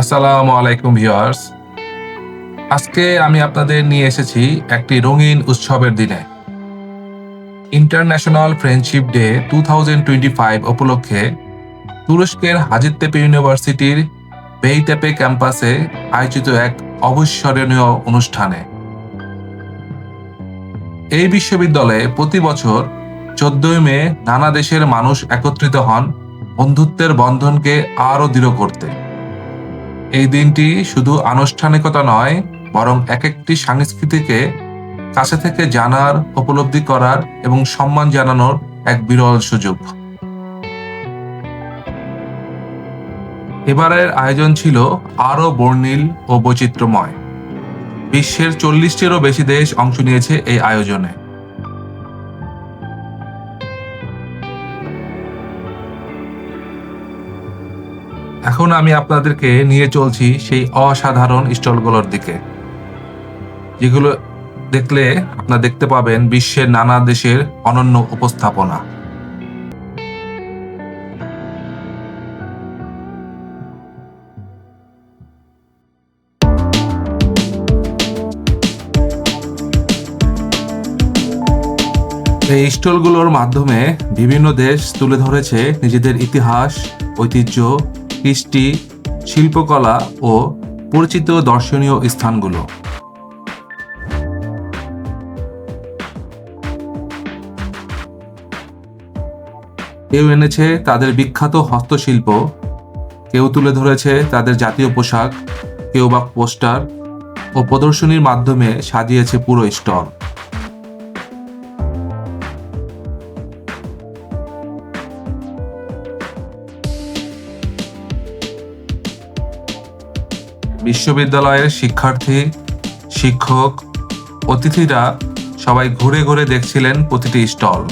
আসসালামু আলাইকুম ভিউয়ার্স। আজকে আমি আপনাদের নিয়ে এসেছি একটি রঙিন উৎসবের দিনে। ইন্টারন্যাশনাল ফ্রেন্ডশিপ ডে টু উপলক্ষে তুরস্কের হাজিরতেপে ইউনিভার্সিটির বেইতেপে ক্যাম্পাসে আয়োজিত এক অবিস্মরণীয় অনুষ্ঠানে। এই বিশ্ববিদ্যালয়ে প্রতি বছর চোদ্দই মে নানা দেশের মানুষ একত্রিত হন বন্ধুত্বের বন্ধনকে আরও দৃঢ় করতে। এই দিনটি শুধু আনুষ্ঠানিকতা নয়, বরং এক একটি সংস্কৃতিকে কাছে থেকে জানার, উপলব্ধি করার এবং সম্মান জানানোর এক বিরল সুযোগ। এবারের আয়োজন ছিল আরও বর্ণিল ও বৈচিত্র্যময়। বিশ্বের চল্লিশটিরও বেশি দেশ অংশ নিয়েছে এই আয়োজনে। এখন আমি আপনাদেরকে নিয়ে চলছি সেই অসাধারণ স্টলগুলোর দিকে, যেগুলো দেখলে আপনারা দেখতে পাবেন বিশ্বের নানা দেশের অনন্য উপস্থাপনা। এই স্টলগুলোর মাধ্যমে বিভিন্ন দেশ তুলে ধরেছে নিজেদের ইতিহাস, ঐতিহ্য কৃষ্টি শিল্পকলা ও পরিচিত দর্শনীয় স্থানগুলো। কেউ এনেছে তাদের বিখ্যাত হস্তশিল্প, কেউ তুলে ধরেছে তাদের জাতীয় পোশাক, কেউ বা পোস্টার ও প্রদর্শনীর মাধ্যমে সাজিয়েছে পুরো স্টল। বিশ্ববিদ্যালয়ের শিক্ষার্থী, শিক্ষক, অতিথিরা সবাই ঘুরে ঘুরে দেখছিলেন প্রতিটি স্টল।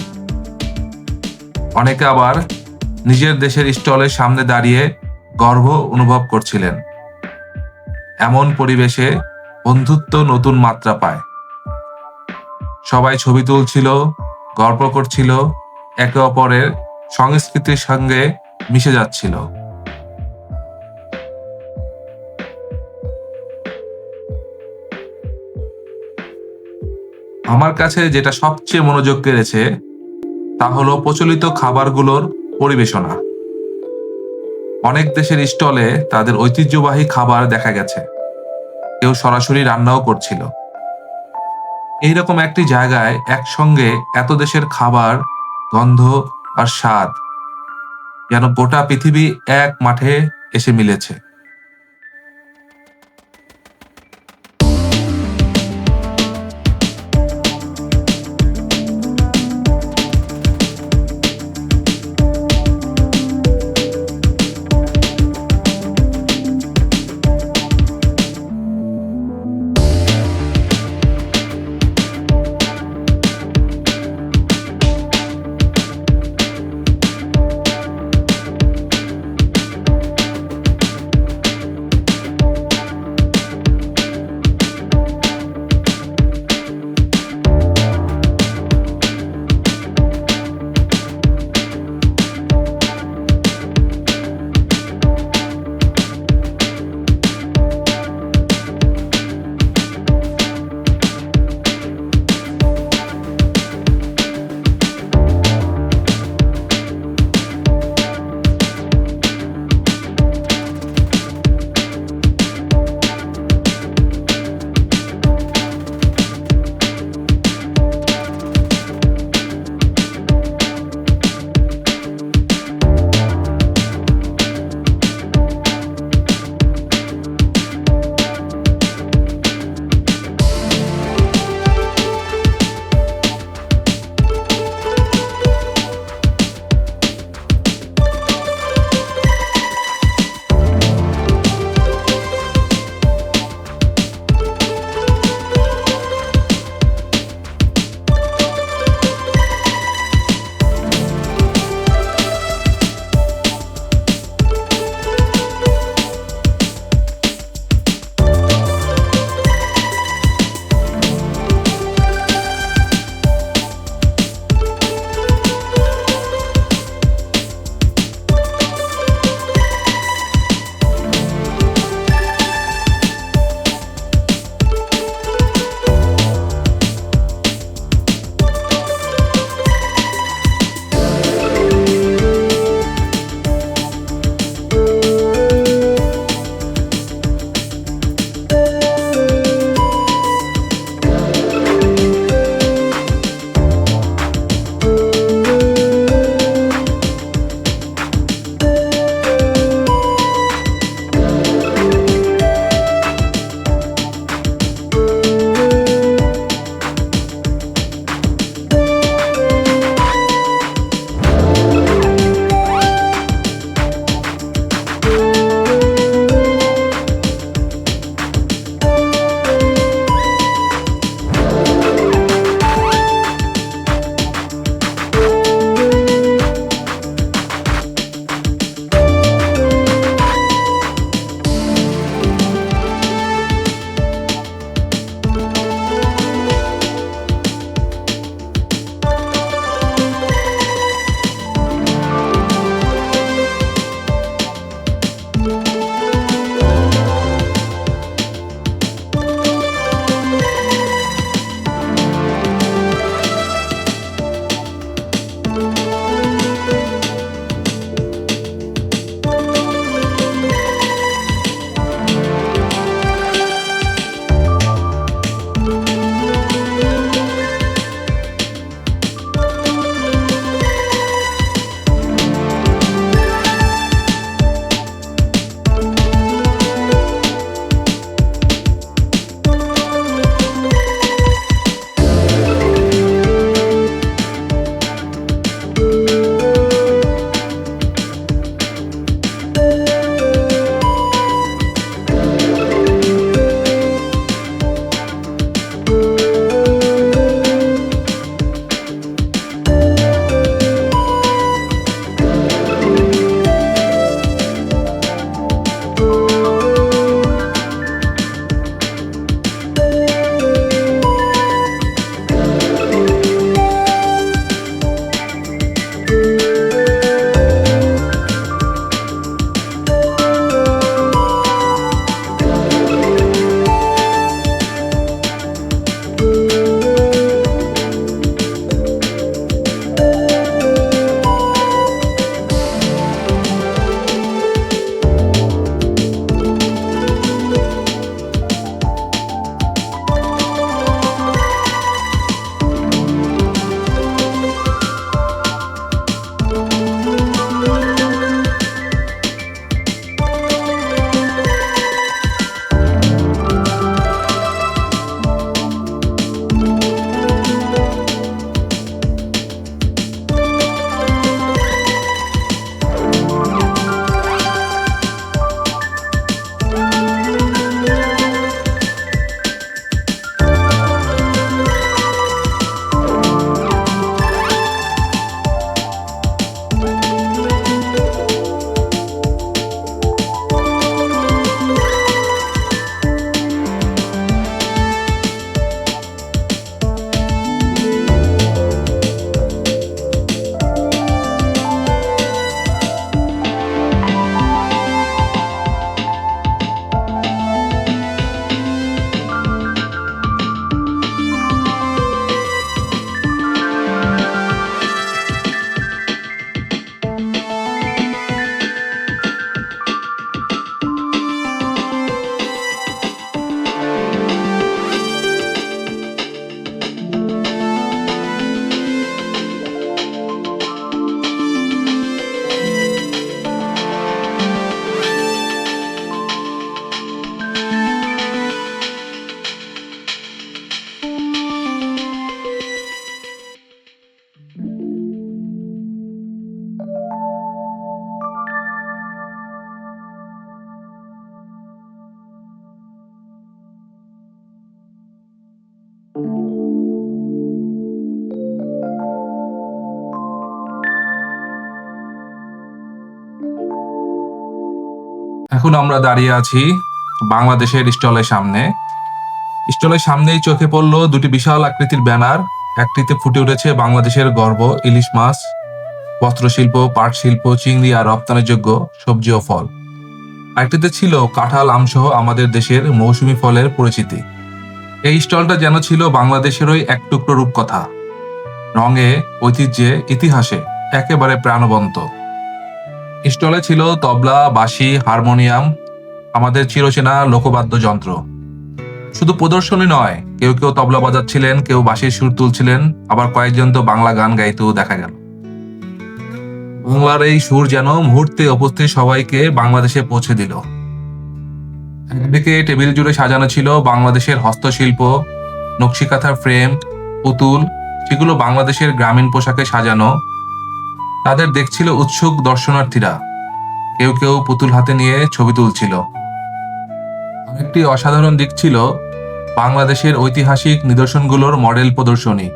অনেকে আবার নিজের দেশের স্টলের সামনে দাঁড়িয়ে গর্ব অনুভব করছিলেন। এমন পরিবেশে বন্ধুত্ব নতুন মাত্রা পায়। সবাই ছবি তুলছিল, গল্প করছিল, একে অপরের সংস্কৃতির সঙ্গে মিশে যাচ্ছিল। আমার কাছে যেটা সবচেয়ে মনোযোগ কেড়েছে, তা হলো প্রচলিত খাবারগুলোর পরিবেশনা। অনেক দেশের স্টলে তাদের ঐতিহ্যবাহী খাবার দেখা গেছে। কেউ সরাসরি রান্নাও করছিল। এইরকম একটি জায়গায় একসঙ্গে এত দেশের খাবার, গন্ধ আর স্বাদ, যেন গোটা পৃথিবী এক মাঠে এসে মিলেছে। এখন আমরা দাঁড়িয়ে আছি বাংলাদেশের স্টলের সামনে। স্টলের সামনেই চোখে পড়ল দুটি বিশাল আকৃতির ব্যানার। একটিতে ফুটে উঠেছে বাংলাদেশের গর্ব, ইলিশ মাছ, বস্ত্রশিল্প পাট শিল্প চিংড়ি আর রপ্তানিযোগ্য সবজি ও ফল। আরেকটিতে ছিল কাঁঠাল, আমসহ আমাদের দেশের মৌসুমী ফলের পরিচিতি। এই স্টলটা যেন ছিল বাংলাদেশেরই এক টুকরো রূপকথা। রঙে, ঐতিহ্যে, ইতিহাসে একেবারে প্রাণবন্ত। স্টলে ছিল তবলা, বাঁশি, হারমোনিয়াম, আমাদের চিরচেনা লোকবাদ্য যন্ত্র। শুধু প্রদর্শনী নয়, কেউ কেউ তবলা বাজাচ্ছিলেন, কেউ বাঁশির সুর তুলছিলেন, আবার কয়েকজন তো বাংলা গান গাইতেও দেখা গেল। বাংলার এই সুর যেন মুহূর্তে উপস্থিত সবাইকে বাংলাদেশে পৌঁছে দিল। একদিকে টেবিল জুড়ে সাজানো ছিল বাংলাদেশের হস্তশিল্প, নকশিকাঁথার ফ্রেম, পুতুল, সেগুলো বাংলাদেশের গ্রামীণ পোশাকে সাজানো তাদের দেখছিল উৎসুক দর্শনার্থীরা। কেউ কেউ পুতুল হাতে নিয়ে ছবি তুলছিল। আরেকটি অসাধারণ দিক ছিল বাংলাদেশের ঐতিহাসিক নিদর্শনগুলোর মডেল প্রদর্শনী।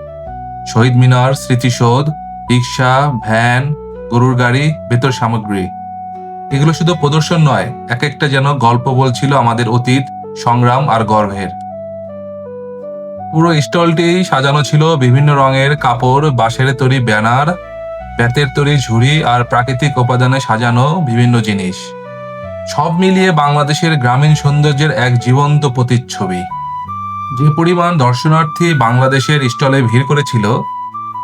শহীদ মিনার, স্মৃতিসৌধ রিক্সা ভ্যান, গরুর গাড়ি, ভেতর সামগ্রী। এগুলো শুধু প্রদর্শন নয়, এক একটা যেন গল্প বলছিল আমাদের অতীত, সংগ্রাম আর গর্ভের পুরো স্টলটি সাজানো ছিল বিভিন্ন রঙের কাপড়, বাঁশের তৈরি ব্যানার বেতের তৈরি ঝুড়ি আর প্রাকৃতিক উপাদানে সাজানো বিভিন্ন জিনিস। সব মিলিয়ে বাংলাদেশের গ্রামীণ সৌন্দর্যের এক জীবন্ত প্রতিচ্ছবি। যে পরিমাণ দর্শনার্থী বাংলাদেশের স্টলে ভিড় করেছিল,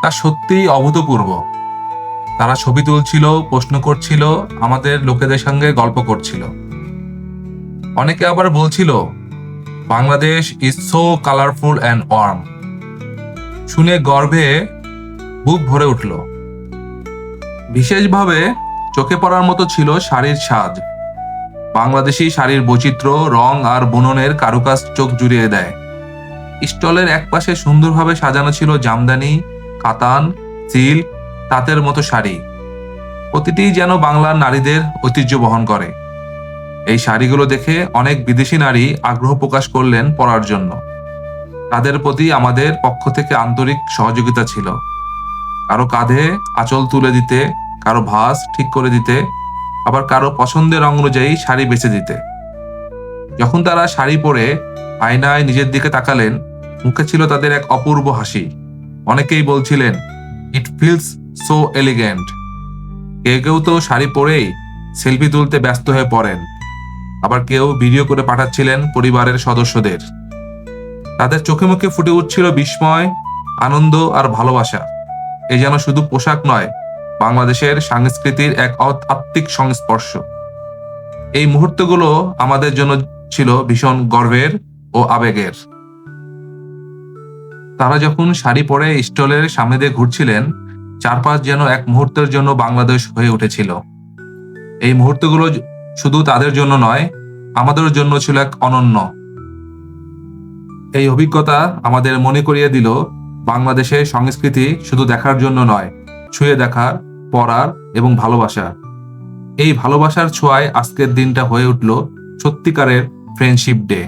তা সত্যিই অভূতপূর্ব। তারা ছবি তুলছিল, প্রশ্ন করছিল, আমাদের লোকেদের সঙ্গে গল্প করছিল। অনেকে আবার বলছিল, Bangladesh is so colourful and warm শুনে গর্বে বুক ভরে উঠল। বিশেষভাবে চোখে পড়ার মতো ছিল শাড়ির সাজ। বাংলাদেশি শাড়ির বৈচিত্র্য, রং আর বুননের কারুকাজ চোখ জুড়িয়ে দেয়। স্টলের একপাশে সুন্দরভাবে সাজানো ছিল জামদানি, কাতান, সিল্ক, তাঁতের মতো শাড়ি। প্রতিটি যেন বাংলার নারীদের ঐতিহ্য বহন করে। এই শাড়িগুলো দেখে অনেক বিদেশি নারী আগ্রহ প্রকাশ করলেন পরার জন্য। তাদের প্রতি আমাদের পক্ষ থেকে আন্তরিক সহযোগিতা ছিল। কারও কাঁধে আঁচল তুলে দিতে, কারও ভাঁজ ঠিক করে দিতে, আবার কারও পছন্দের অনুযায়ী শাড়ি বেছে দিতে। যখন তারা শাড়ি পরে আয়নায় নিজের দিকে তাকালেন, মুখে ছিল তাদের এক অপূর্ব হাসি। অনেকেই বলছিলেন ইট ফিলস সো এলিগেন্ট কেউ কেউ তো শাড়ি পরেই সেলফি তুলতে ব্যস্ত হয়ে পড়েন। আবার কেউ ভিডিও করে পাঠাচ্ছিলেন পরিবারের সদস্যদের। তাদের চোখে মুখে ফুটে উঠছিল বিস্ময়, আনন্দ আর ভালোবাসা। এ যেন শুধু পোশাক নয়, বাংলাদেশের সংস্কৃতির এক আত্মিক সংস্পর্শ। এই মুহূর্তগুলো আমাদের জন্য ছিল ভীষণ গর্বের ও আবেগের। তারা যখন শাড়ি পরে স্টলের সামনে দিয়ে ঘুরছিলেন, চারপাশ যেন এক মুহূর্তের জন্য বাংলাদেশ হয়ে উঠেছিল। এই মুহূর্তগুলো শুধু তাদের জন্য নয়, আমাদের জন্য ছিল এক অনন্য। এই অভিজ্ঞতা আমাদের মনে করিয়ে দিল বাংলাদেশের সংস্কৃতি শুধু দেখার জন্য নয়, ছুঁয়ে দেখার, পড়ার এবং ভালোবাসার। এই ভালোবাসার ছোঁয়ায় আজকের দিনটা হয়ে উঠল সত্যিকারের ফ্রেন্ডশিপ ডে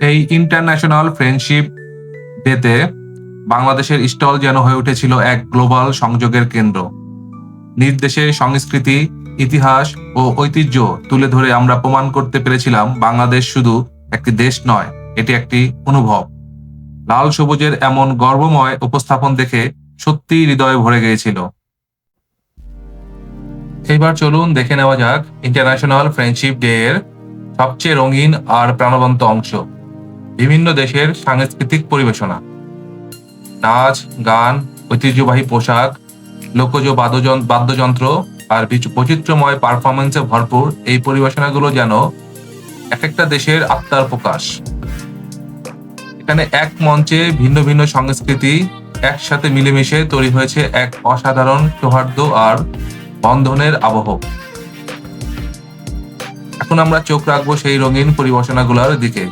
এই ইন্টারন্যাশনাল ফ্রেন্ডশিপ ডেতে বাংলাদেশের স্টল যেন হয়ে উঠেছিল এক গ্লোবাল সংযোগের কেন্দ্র। নিজ দেশের সংস্কৃতি, ইতিহাস ও ঐতিহ্য তুলে ধরে আমরা প্রমাণ করতে পেরেছিলাম বাংলাদেশ শুধু একটি দেশ নয়, এটি একটি অনুভব। লাল সবুজের এমন গর্বময় উপস্থাপন দেখে সত্যি হৃদয়ে ভরে গিয়েছিল। এবার চলুন দেখে নেওয়া যাক ইন্টারন্যাশনাল ফ্রেন্ডশিপ ডে এর সবচেয়ে রঙিন আর প্রাণবন্ত অংশ, বিভিন্ন দেশের সাংস্কৃতিক পরিবেশনা। নাচ, গান, ঐতিহ্যবাহী পোশাক, লোকজ বাদ্যযন্ত্র আর বৈচিত্র্যময় পারফরমেন্সে ভরপুর এই পরিবেশনাগুলো যেন এক একটা দেশের আত্মার প্রকাশ। এখানে এক মঞ্চে ভিন্ন ভিন্ন সংস্কৃতি একসাথে মিলেমিশে তৈরি হয়েছে এক অসাধারণ সৌহার্দ্য আর বন্ধনের আবহ। এখন আমরা চোখ রাখব সেই রঙিন পরিবেশনাগুলোর দিকে।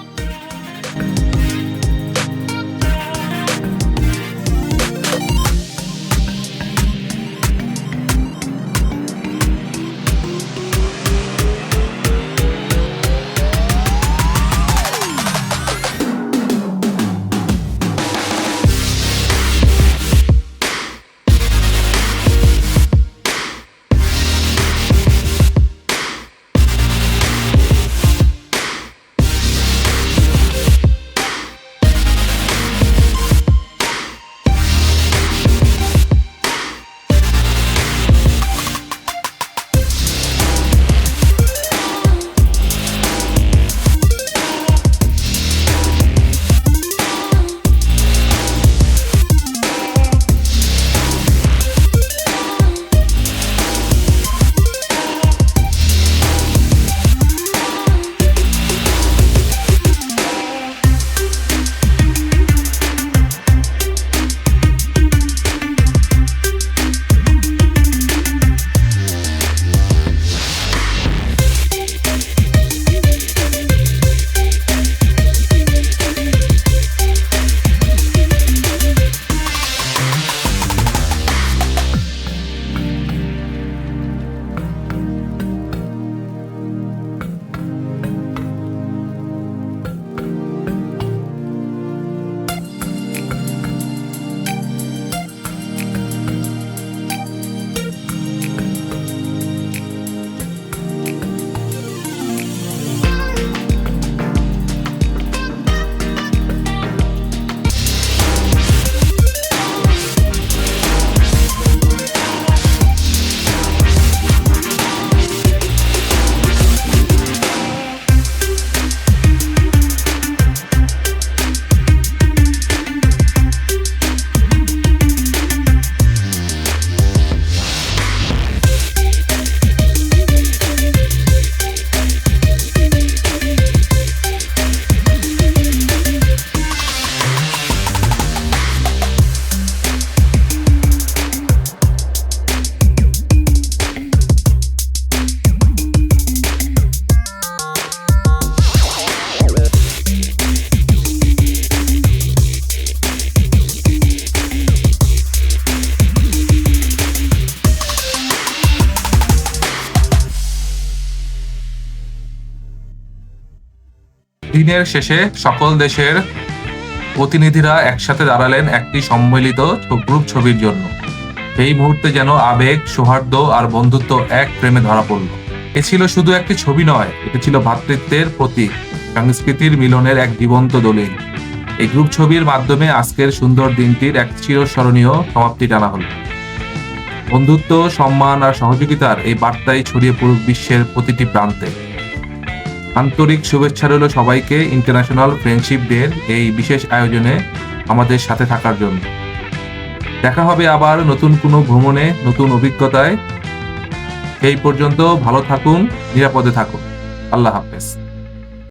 দিনের শেষে সকল দেশের প্রতিনিধিরা একসাথে দাঁড়ালেন একটি সম্মিলিত গ্রুপ ছবির জন্য। এই মুহূর্তে যেন আবেগ, সৌহার্দ্য আর বন্ধুত্ব এক প্রেমে ধরা পড়ল। এ ছিল শুধু একটি ছবি নয়, এটি ছিল ভ্রাতৃত্বের প্রতীক, সংস্কৃতির মিলনের এক জীবন্ত দলিল। এই গ্রুপ ছবির মাধ্যমে আজকের সুন্দর দিনটির এক চিরস্মরণীয় সমাপ্তি টানা হলো। বন্ধুত্ব, সম্মান আর সহযোগিতার এই বার্তাই ছড়িয়ে পড়ুক বিশ্বের প্রতিটি প্রান্তে। আন্তরিক শুভেচ্ছা রইল সবাইকে ইন্টারন্যাশনাল ফ্রেন্ডশিপ ডের এই বিশেষ আয়োজনে আমাদের সাথে থাকার জন্য। দেখা হবে আবার নতুন কোনো ভ্রমণে, নতুন অভিজ্ঞতায়। এই পর্যন্ত ভালো থাকুন, নিরাপদে থাকুন। আল্লাহ হাফেজ।